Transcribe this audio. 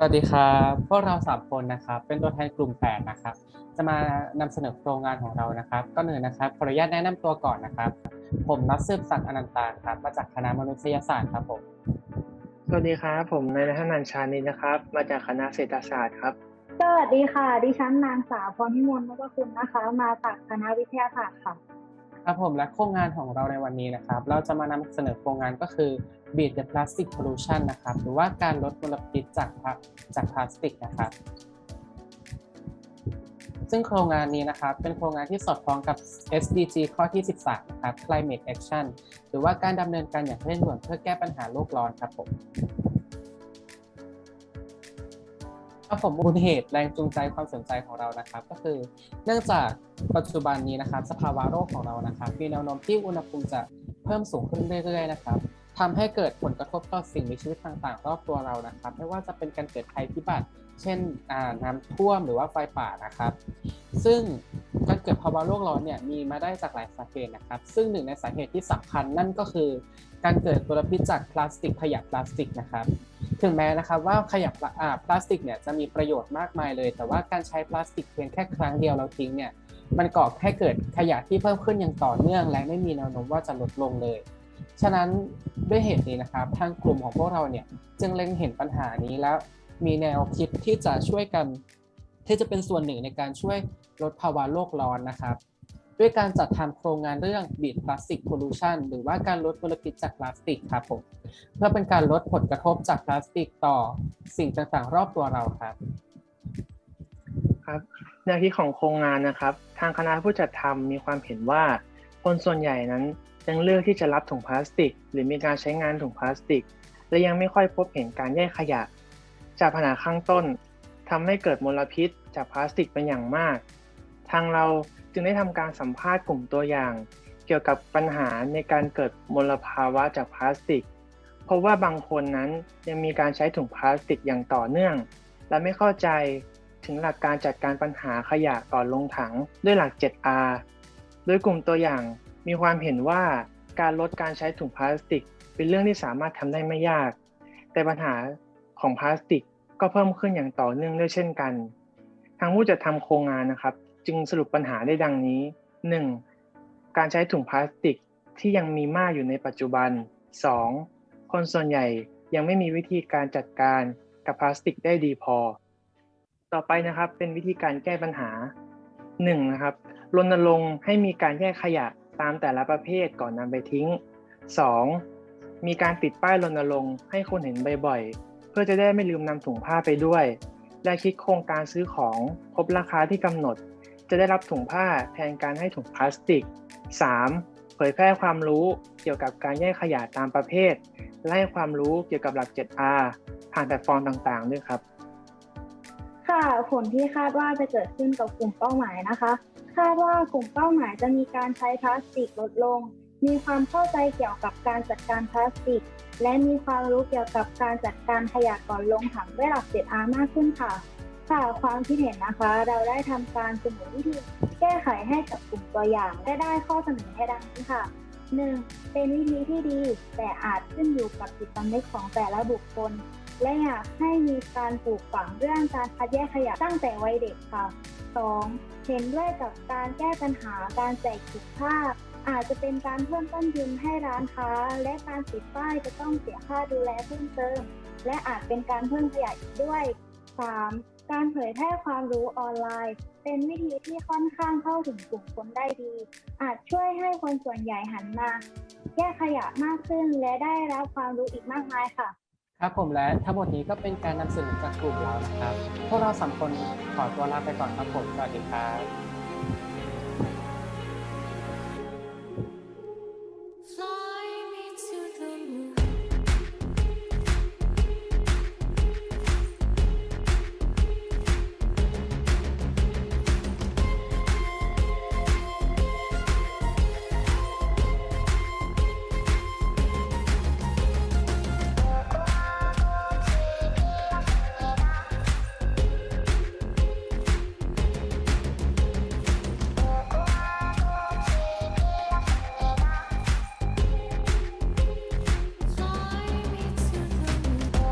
สวัสดีครับพวกเราสามคนนะครับเป็นตัวแทนกลุ่มแปดนะครับ จะมานำเสนอโครงงานของเรานะครับก็หนึ่งนะครับขออนุญาตแนะนำตัวก่อนนะครับ ผมนัทสืบศักดิ์อนันตาครับมาจากคณะมนุษยศาสตร์ครับผมสวัสดีครับผมนายนัทนันท์ชานินนะครับ มาจากคณะเศรษฐศาสตร์ครับสวัสดีค่ะ ดิฉันนางสาวพรพิมลมุกคุณนะคะ มาจากคณะวิทยาศาสตร์ค่ะ ครับผมและโครงงานของเราในวันนี้นะครับ เราจะมานำเสนอโครงงานก็คือ Beat the Plastic Pollution นะครับ หรือว่าการลดมลพิษจากจากพลาสติกนะครับซึ่งโครงงานนี้นะครับ เป็นโครงงานที่สอดคล้องกับ SDG ข้อที่ 13 นะครับ Climate Action หรือว่าการดำเนินการอย่างเร่งด่วนเพื่อแก้ปัญหาโลกร้อนครับผม ครับผมมูลเหตุแรงจูงใจความสนใจของเรานะครับ ก็คือ เนื่องจากปัจจุบันนี้นะครับ สภาวะโลกของเรานะครับมีแนวโน้มที่อุณหภูมิจะเพิ่มสูงขึ้นเรื่อยๆนะครับทำให้เกิดผลกระทบต่อสิ่งมีชีวิตต่างๆ รอบตัวเรานะครับ ไม่ว่าจะเป็นการเกิดภัยพิบัติ เช่นน้ำท่วมหรือว่าไฟป่านะครับ ซึ่งการเกิดภาวะโลกร้อนเนี่ยมีมาได้จากหลายสาเหตุนะครับ ซึ่งหนึ่งในสาเหตุที่สำคัญนั่นก็คือ การเกิดมลพิษจากพลาสติกขยะพลาสติกนะครับ ถึงแม้นะครับว่าขยะพลาสติกเนี่ยจะมีประโยชน์มากมายเลย แต่ว่าการใช้พลาสติกเพียงแค่ครั้งเดียวเราทิ้งเนี่ยมันก่อให้เกิดขยะที่เพิ่มขึ้นอย่างต่อเนื่อง และไม่มีแนวโน้มว่าจะลดลงเลย ฉะนั้นด้วยเหตุนี้นะครับทางกลุ่มของพวกเราเนี่ยจึงเล็งเห็นปัญหานี้แล้วมีแนวคิดที่จะช่วยกัน ที่จะเป็นส่วนหนึ่งในการช่วยลดภาวะโลกร้อนนะครับ ด้วยการจัดทำโครงงานเรื่อง Beat Plastic Pollution หรือว่าการลดมลพิษจากพลาสติกครับผมเพื่อเป็นการลดผลกระทบจากพลาสติกต่อสิ่งต่างๆ รอบตัวเราครับครับแนวคิดของโครงงานนะครับ ทางคณะผู้จัดทำมีความเห็นว่า คนส่วนใหญ่นั้นยังเลือกที่จะรับถุงพลาสติก หรือมีการใช้งานถุงพลาสติก และยังไม่ค่อยพบเห็นการแยกขยะ จากปัญหาข้างต้นทำให้เกิดมลพิษจากพลาสติกเป็นอย่างมาก ทางเราจึงได้ทำการสัมภาษณ์กลุ่มตัวอย่าง เกี่ยวกับปัญหาในการเกิดมลภาวะจากพลาสติก เพราะว่าบางคนนั้นยังมีการใช้ถุงพลาสติกอย่างต่อเนื่อง และไม่เข้าใจถึงหลักการจัดการปัญหาขยะก่อนลงถังด้วยหลัก 7R โดยกลุ่มตัวอย่างมีความเห็นว่าการลดการใช้ถุงพลาสติก เป็นเรื่องที่สามารถทำได้ไม่ยาก แต่ปัญหาของพลาสติกก็เพิ่มขึ้นอย่างต่อเนื่องด้วยเช่นกัน ทางผู้จัดทำโครงงานนะครับ จึงสรุปปัญหาได้ดังนี้ 1. การใช้ถุงพลาสติกที่ยังมีมากอยู่ในปัจจุบัน 2. คนส่วนใหญ่ยังไม่มีวิธีการจัดการกับพลาสติกได้ดีพอ ต่อไปนะครับเป็นวิธีการแก้ปัญหา 1. นะครับรณรงค์ให้มีการแยกขยะตามแต่ละประเภทก่อนนำไปทิ้ง 2. มีการติดป้ายรณรงค์ให้คนเห็นบ่อยๆ เพื่อจะได้ไม่ลืมนำถุงผ้าไปด้วย และคิดโครงการซื้อของครบราคาที่กำหนด จะได้รับถุงผ้าแทนการให้ถุงพลาสติก 3. เผยแพร่ความรู้เกี่ยวกับการแยกขยะตามประเภท และให้ความรู้เกี่ยวกับหลัก 7R ผ่านแพลตฟอร์มต่างๆด้วยครับ ค่ะผลที่คาดว่าจะเกิดขึ้นกับกลุ่มเป้าหมายนะคะ คาดว่ากลุ่มเป้าหมายจะมีการใช้พลาสติกลดลง มีความเข้าใจเกี่ยวกับการจัดการพลาสติก และมีความรู้เกี่ยวกับการจัดการขยะก่อนลงถังด้วยหลัก 7R มากขึ้นค่ะ ค่ะความคิดเห็นนะคะ เราได้ทำการเสนอวิธีแก้ไขให้กับกลุ่มตัวอย่างและได้ข้อเสนอให้ดังนี้ค่ะ 1. เป็นวิธีที่ดี แต่อาจขึ้นอยู่กับจิตสำนึกของแต่ละบุคคล และอยากให้มีการปลูกฝังเรื่องการคัดแยกขยะตั้งแต่วัยเด็กค่ะ 2. เห็นด้วยกับการแก้ปัญหาการแจกถุงผ้าอาจจะเป็นการเพิ่มต้นทุนให้ร้านค้า และการติดป้ายจะต้องเสียค่าดูแลเพิ่มเติม และอาจเป็นการเพิ่มขยะอีกด้วย 3. การเผยแพร่ความรู้ออนไลน์ เป็นวิธีที่ค่อนข้างเข้าถึงกลุ่มคนได้ดี อาจช่วยให้คนส่วนใหญ่หันมาแยกขยะมากขึ้นและได้รับความรู้อีกมากมายค่ะ ครับผมและทั้งหมดนี้ก็เป็นการนำเสนอจากกลุ่มเรานะครับ พวกเราสามคนขอตัวลาไปก่อนครับผมสวัสดีครับ